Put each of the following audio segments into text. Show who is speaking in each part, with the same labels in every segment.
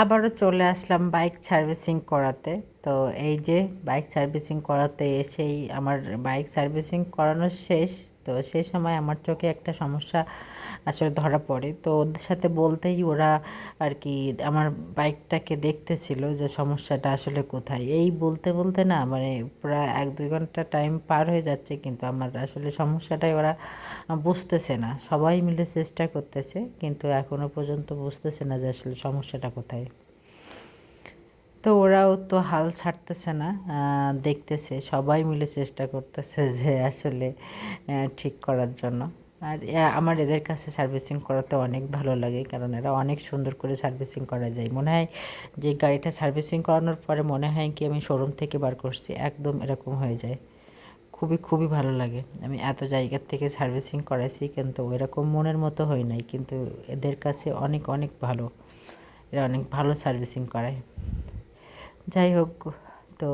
Speaker 1: আবারও চলে আসলাম bike servicing করাতে। তো এই যে বাইক সার্ভিসিং করাতে এসেই আমার বাইক সার্ভিসিং করানো শেষ, তো সেই সময় আমার চোখে একটা সমস্যা আসলে ধরা পড়ে। তো ওদের সাথে বলতেই ওরা আর কি আমার বাইকটাকে দেখতেছিল যে সমস্যাটা আসলে কোথায়। এই বলতে বলতে না মানে প্রায় এক, দুই ঘণ্টা টাইম পার হয়ে যাচ্ছে কিন্তু আমার আসলে সমস্যাটাই ওরা বুঝতেছে না। সবাই মিলে চেষ্টা করতেছে কিন্তু এখনও পর্যন্ত বুঝতেছে না যে আসলে সমস্যাটা কোথায়। তো ওরাও তো হাল ছাড়তেছে না দেখতেছে, সবাই মিলে চেষ্টা করতেছে যে আসলে ঠিক করার জন্য। আর আমার এদের কাছে সার্ভিসিং করাতে অনেক ভালো লাগে, কারণ এরা অনেক সুন্দর করে সার্ভিসিং করা যায়। মনে হয় যে গাড়িটা সার্ভিসিং করানোর পরে মনে হয় কি আমি শোরুম থেকে বার করছি, একদম এরকম হয়ে যায়। খুবই খুবই ভালো লাগে। আমি এত জায়গার থেকে সার্ভিসিং করাইছি, কিন্তু এরকম মনের মতো হয় নাই, কিন্তু এদের কাছে অনেক অনেক ভালো। এরা অনেক ভালো সার্ভিসিং করায়। যাই হোক, তো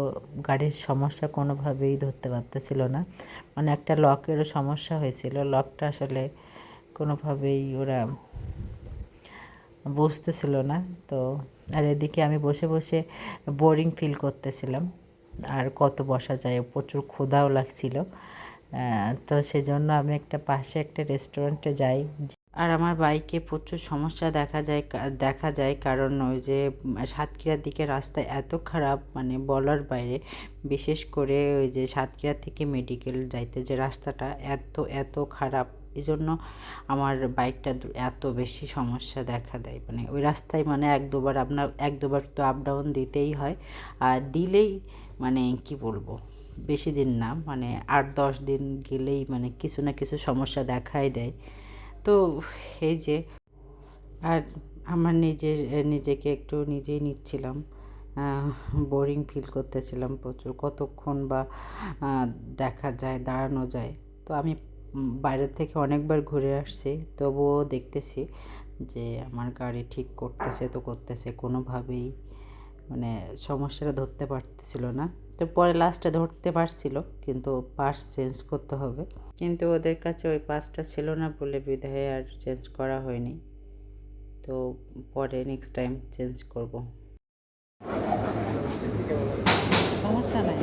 Speaker 1: গাড়ির সমস্যা কোনোভাবেই ধরতে পারতেছিল না। মানে একটা লকেরও সমস্যা হয়েছিল। লকটা আসলে কোনোভাবেই ওরা বুঝতেছিল না। তো আর এদিকে আমি বসে বসে বোরিং ফিল করতেছিলাম। আর কত বসা যায়, প্রচুর ক্ষুধাও লাগছিল। তো সেজন্য আমি একটা পাশে একটা রেস্টুরেন্টে যাই আর আমার বাইকে প্রচুর সমস্যা দেখা যায় দেখা যায়। কারণ ওই যে, সাতক্ষীরার দিকে রাস্তা এত খারাপ মানে বলার বাইরে। বিশেষ করে ওই যে সাতক্ষীরা থেকে মেডিকেল যাইতে যে রাস্তাটা এত এত খারাপ। এই জন্য আমার বাইকটা এত বেশি সমস্যা দেখা দেয়। মানে ওই রাস্তায় মানে এক দুবার আপনার এক দুবার তো আপ ডাউন দিতেই হয়। আর দিলেই মানে কি বলব, বেশি দিন না। মানে আট, দশ দিন গেলেই মানে কিছু না কিছু সমস্যা দেখাই দেয়। তো এই যে আর আমার নিজের নিজেকে একটু নিজেই নিচ্ছিলাম। বোরিং ফিল করতেছিলাম প্রচুর। কতক্ষণ বা দেখা যায় দাঁড়ানো যায়। তো আমি উম, বাইরের থেকে অনেকবার ঘুরে আসছি তবুও দেখতেছি যে আমার গাড়ি ঠিক করতেছে তো করতেছে কোনোভাবেই। মানে সমস্যাটা ধরতে পারতেছিল না। তো পরে লাস্টে ধরতে পারছিল, কিন্তু পাস চেঞ্জ করতে হবে। কিন্তু ওদের কাছে ওই পাসটা ছিল না বলে বিধায় আর চেঞ্জ করা হয়নি। তো পরে নেক্সট টাইম চেঞ্জ করব সমস্যা নাই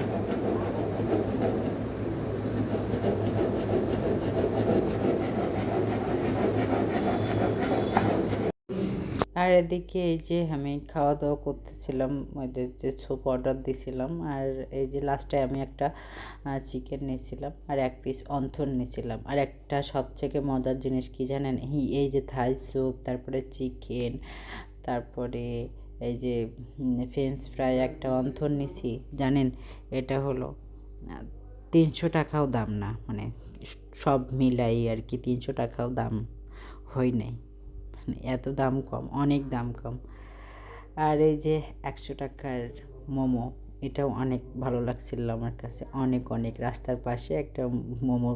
Speaker 1: আর এদিকে এই যে আমি খাওয়া দাওয়া করতেছিলাম, ওদের যে স্যুপ অর্ডার দিছিলাম, আর এই যে লাস্টে আমি একটা চিকেন নিয়েছিলাম আর এক পিস অন্থন নিয়েছিলাম। আর একটা সবথেকে মজার জিনিস কি জানেন? এই যে থাই স্যুপ তারপরে চিকেন তারপরে এই যে ফ্রেঞ্চ ফ্রাই একটা অন্থন নিছি, জানেন? এটা হলো তিনশো টাকাও দাম না মানে সব মিলাই আর কি তিনশো টাকাও দাম হয় নাই। এত দাম কম, অনেক দাম কম। আর এই যে একশো টাকার মোমো, এটাও অনেক ভালো লাগছিল আমার কাছে। অনেক অনেক। রাস্তার পাশে একটা মোমো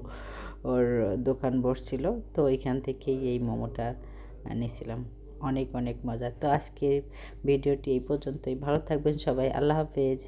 Speaker 1: ওর দোকান বসছিল, তো ওইখান থেকেই এই মোমোটা নিয়েছিলাম অনেক অনেক মজা। তো আজকের ভিডিওটি এই পর্যন্তই। ভালো থাকবেন সবাই। আল্লাহ হাফেজ।